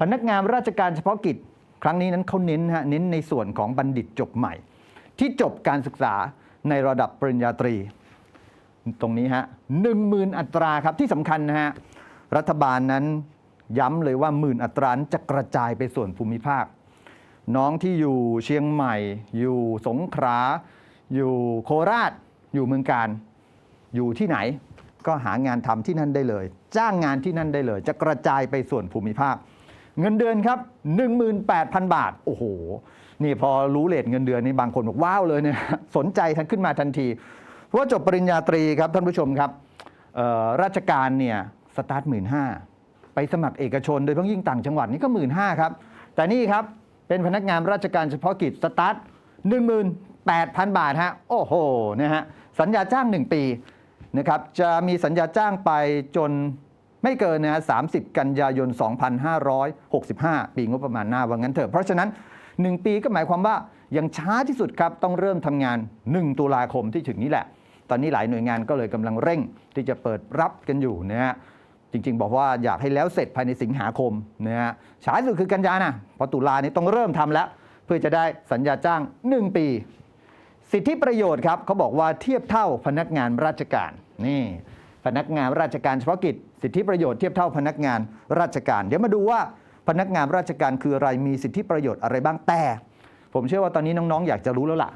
พนักงานราชการเฉพาะกิจ ครั้งนี้นั้นเขาเน้นฮะเน้นในส่วนของบัณฑิตจบใหม่ ที่จบการศึกษาในระดับปริญญาตรี ตรงนี้ฮะหนึ่งหมื่นอัตราครับที่สำคัญนะฮะรัฐบาลนั้นย้ำเลยว่าหมื่นอัตรานจะกระจายไปส่วนภูมิภาค น้องที่อยู่เชียงใหม่ อยู่สงขลาอยู่โคราช อยู่เมืองการอยู่ที่ไหนก็หางานทำที่นั่นได้เลย จ้างงานที่นั่นได้เลย จะกระจายไปส่วนภูมิภาค เงินเดือนครับ 18,000 บาท โอ้โห นี่พอรู้เลทเงินเดือนนี่บางคนบอกว้าวเลยเนี่ยสนใจทันขึ้นมาทันที เพราะว่าจบปริญญาตรีครับท่านผู้ชมครับราชการเนี่ยสตาร์ทหมื่นห้าไปสมัครเอกชนโดยเฉพาะยิ่งต่างจังหวัดนี่ก็หมื่นห้าครับ แต่นี่ครับเป็นพนักงานราชการเฉพาะกิจสตาร์ท18,000บาทฮะโอ้โหนะฮะสัญญาจ้าง 1 ปีนะครับจะมีสัญญาจ้างไปจน ไม่เกินนะฮะ30 กันยายน 2565 ปีงบประมาณหน้าว่างั้นเถอะ เพราะฉะนั้น 1 ปีก็หมายความว่ายังช้าที่สุดครับ ต้องเริ่มทำงาน 1 ตุลาคมที่ถึงนี้แหละ ตอนนี้หลายหน่วยงานก็เลยกำลังเร่งที่จะเปิดรับกันอยู่นะฮะจริง ๆ บอกว่าอยากให้แล้วเสร็จภายในสิงหาคมนะฮะช้าที่สุดคือกันยานะเพอตุลานี้ต้องเริ่มทำแล้ว เพื่อจะได้สัญญาจ้าง 1 ปี สิทธิประโยชน์ครับเขาบอกว่าเทียบเท่าพนักงานราชการนี่พนักงานราชการเฉพาะกิจ สิทธิประโยชน์เทียบเท่าพนักงานราชการ เดี๋ยวมาดูว่าพนักงานราชการคืออะไรมีสิทธิประโยชน์อะไรบ้างแต่ ผมเชื่อว่าตอนนี้น้องๆ อยากจะรู้แล้วล่ะ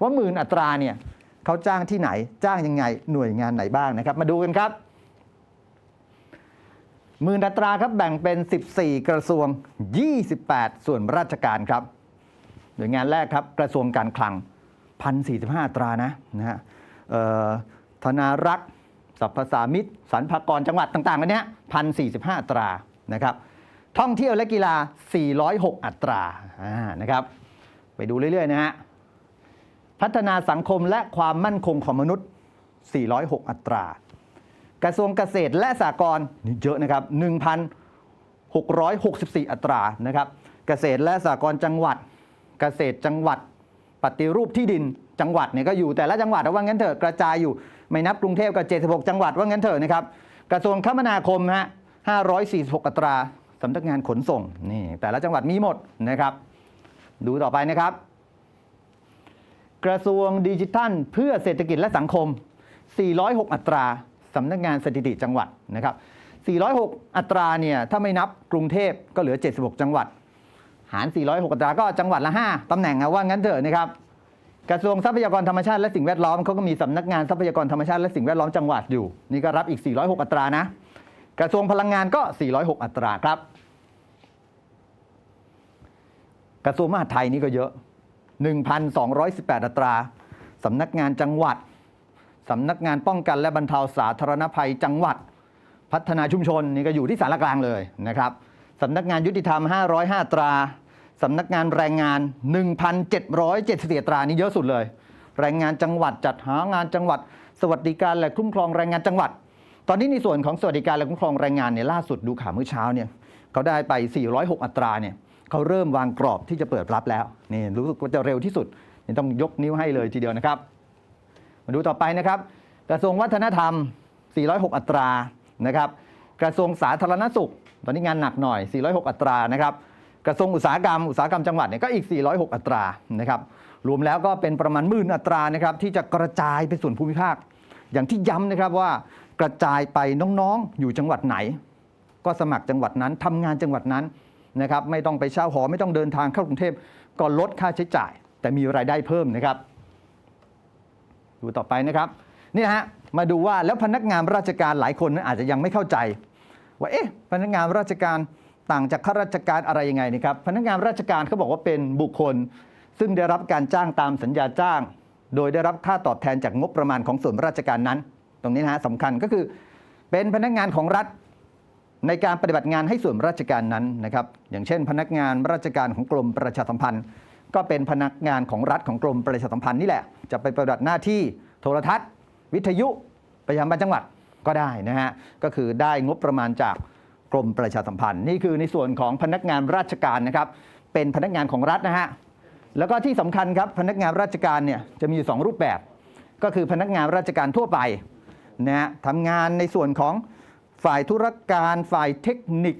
ว่าหมื่นอัตราเนี่ยเขาจ้างที่ไหนจ้างยังไงหน่วยงานไหนบ้างนะครับ มาดูกันครับหมื่นอัตราครับแบ่งเป็น 14 กระทรวง 28 ส่วนราชการครับหน่วยงานแรกครับกระทรวงการคลัง 1,045 อัตรานะนะฮะธนารักษ์ สรรพสามิตสรรพากรจังหวัดต่างๆกันเนี้ย1,045อัตรานะครับท่องเที่ยวและกีฬา 406 อัตราอ่านะครับไปดูเรื่อยๆนะฮะพัฒนาสังคมและความมั่นคงของมนุษย์ 406 อัตรา กระทรวงเกษตรและสหกรณ์นี่เยอะนะครับ 1,664 อัตรานะครับเกษตรและสหกรณ์จังหวัด เกษตรจังหวัด ปฏิรูปที่ดินจังหวัดเนี่ยก็อยู่แต่ละจังหวัดเอาว่างั้นเถอะกระจายอยู่ ไม่นับกรุงเทพก็76 จังหวัดว่างั้นเถอะนะครับ กระทรวงคมนาคมฮะ546อัตราสำนักงานขนส่งนี่แต่ละจังหวัดมีหมดนะครับ ดูต่อไปนะครับ กระทรวงดิจิทัล เพื่อเศรษฐกิจและสังคม 406 อัตราสำนักงานสถิติจังหวัดนะครับ 406 อัตราเนี่ยถ้าไม่นับกรุงเทพก็เหลือ 76 จังหวัด หาร 406 อัตราก็จังหวัดละ 5ตำแหน่งอะว่างั้นเถอะนะครับ กระทรวงทรัพยากรธรรมชาติและสิ่งแวดล้อมเขาก็มีสำนักงานทรัพยากรธรรมชาติและสิ่งแวดล้อมจังหวัดอยู่ นี่ก็รับอีก 406 อัตรานะ กระทรวงพลังงานก็ 406 อัตราครับ กระทรวงมหาดไทยนี่ก็เยอะ 1,218 อัตราสำนักงานจังหวัดสำนักงานป้องกันและบรรเทาสาธารณภัยจังหวัด พัฒนาชุมชนนี่ก็อยู่ที่สารกลางเลยนะครับสำนักงานยุติธรรม 505 อัตรา สำนักงานแรงงาน 1,774อัตรานี่เยอะสุดเลย แรงงานจังหวัดจัดหางานจังหวัด สวัสดิการและคุ้มครองแรงงานจังหวัด ตอนนี้ในส่วนของสวัสดิการและคุ้มครองแรงงานเนี่ยล่าสุดดูข่าวเมื่อเช้าเนี่ยเขาได้ไป 406 อัตราเนี่ยเขาเริ่มวางกรอบที่จะเปิดรับแล้วนี่รู้สึกว่าจะเร็วที่สุดนี่ต้องยกนิ้วให้เลยทีเดียวนะครับ มาดูต่อไปนะครับ กระทรวงวัฒนธรรม 406 อัตรานะครับ กระทรวงสาธารณสุข ตอนนี้งานหนักหน่อย 406 อัตรานะครับ กระทรวงอุตสาหกรรมอุตสาหกรรมจังหวัดเนี่ยก็อีก 406 อัตรานะครับรวมแล้วก็เป็นประมาณหมื่นอัตรานะครับที่จะกระจายไปส่วนภูมิภาค อย่างที่ย้ำนะครับว่ากระจายไปน้องๆ อยู่จังหวัดไหน ก็สมัครจังหวัดนั้นทำงานจังหวัดนั้นนะครับไม่ต้องไปเช่าหอไม่ต้องเดินทางเข้ากรุงเทพก็ลดค่าใช้จ่าย แต่มีรายได้เพิ่มนะครับ ดูต่อไปนะครับนี่ฮะมาดูว่าแล้วพนักงานราชการหลายคนนั้นอาจจะยังไม่เข้าใจ ว่าเอ๊ะพนักงานราชการ ต่างจากข้าราชการอะไรยังไงนะครับพนักงานราชการเขาบอกว่าเป็นบุคคล ซึ่งได้รับการจ้างตามสัญญาจ้าง โดยได้รับค่าตอบแทนจากงบประมาณของส่วนราชการนั้น ตรงนี้นะฮะสำคัญก็คือ เป็นพนักงานของรัฐในการปฏิบัติงานให้ส่วนราชการนั้นนะครับ อย่างเช่น พนักงานราชการของกรมประชาสัมพันธ์ ก็เป็นพนักงานของรัฐของกรมประชาสัมพันธ์นี่แหละ จะไปปฏิบัติหน้าที่โทรทัศน์ วิทยุประจำจังหวัดก็ได้นะฮะก็คือได้งบประมาณจาก กรมประชาสัมพันธ์นี่คือในส่วนของพนักงานราชการนะครับ เป็นพนักงานของรัฐนะฮะแล้วก็ที่สำคัญครับพนักงานราชการเนี่ยจะมีอยู่สองรูปแบบ ก็คือพนักงานราชการทั่วไปนะฮะทำงานในส่วนของฝ่ายธุรการฝ่ายเทคนิค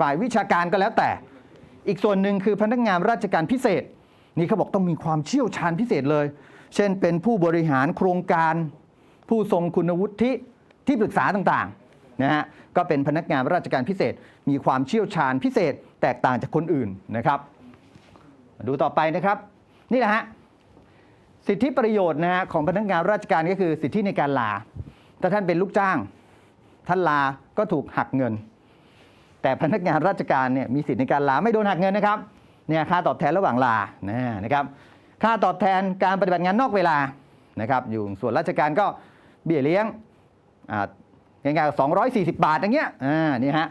ฝ่ายวิชาการก็แล้วแต่ อีกส่วนหนึ่งคือพนักงานราชการพิเศษ นี่เขาบอกต้องมีความเชี่ยวชาญพิเศษเลย เช่นเป็นผู้บริหารโครงการ ผู้ทรงคุณวุฒิที่ปรึกษาต่างๆ นะฮะก็เป็นพนักงานราชการพิเศษ มีความเชี่ยวชาญพิเศษแตกต่างจากคนอื่นนะครับ ดูต่อไปนะครับ นี่แหละฮะสิทธิประโยชน์นะฮะของพนักงานราชการก็คือสิทธิในการลาถ้าท่านเป็นลูกจ้าง ท่านลาก็ถูกหักเงิน แต่พนักงานราชการเนี่ยมีสิทธิในการลาไม่โดนหักเงินนะครับเนี่ยค่าตอบแทนระหว่างลานะนะครับ ค่าตอบแทนการปฏิบัติงานนอกเวลานะครับ อยู่ส่วนราชการก็เบี้ยเลี้ยง อ่าง่ายๆ240บาทอย่างเงี้ยอ่านี่ฮะ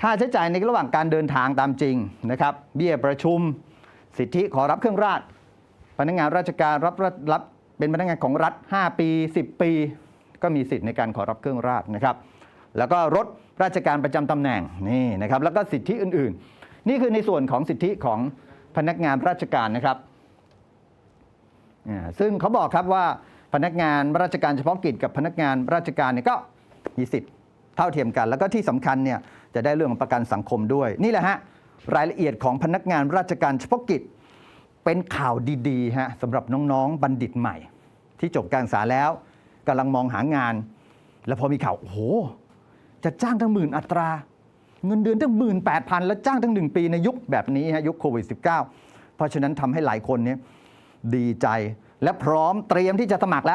ค่าใช้จ่ายในระหว่างการเดินทางตามจริงนะครับ เบี้ยประชุม สิทธิขอรับเครื่องราช พนักงานราชการรับรับเป็นพนักงานของรัฐ 5 ปี 10 ปี ก็มีสิทธิ์ในการขอรับเครื่องราชนะครับ แล้วก็รถราชการประจำตำแหน่งนี่นะครับ แล้วก็สิทธิอื่นๆ นี่คือในส่วนของสิทธิของพนักงานราชการนะครับอ่าซึ่งเขาบอกครับว่าพนักงานราชการเฉพาะกิจกับพนักงานราชการเนี่ยก็ มีสิทธิ์เท่าเทียมกัน แล้วก็ที่สำคัญเนี่ยจะได้เรื่องของประกันสังคมด้วย นี่แหละฮะรายละเอียดของพนักงานราชการเฉพาะกิจเป็นข่าวดีๆฮะสำหรับน้องๆบัณฑิตใหม่ ที่จบการศึกษาแล้วกำลังมองหางาน แล้วพอมีข่าวโอ้โหจะจ้างตั้งหมื่นอัตรา เงินเดือนตั้งหมื่นแปดพันแล้วจ้างตั้งหนึ่งปีในยุคแบบนี้ฮะยุคโควิด -19 เพราะฉะนั้นทำให้หลายคนเนี่ยดีใจและพร้อมเตรียมที่จะสมัครแล้ว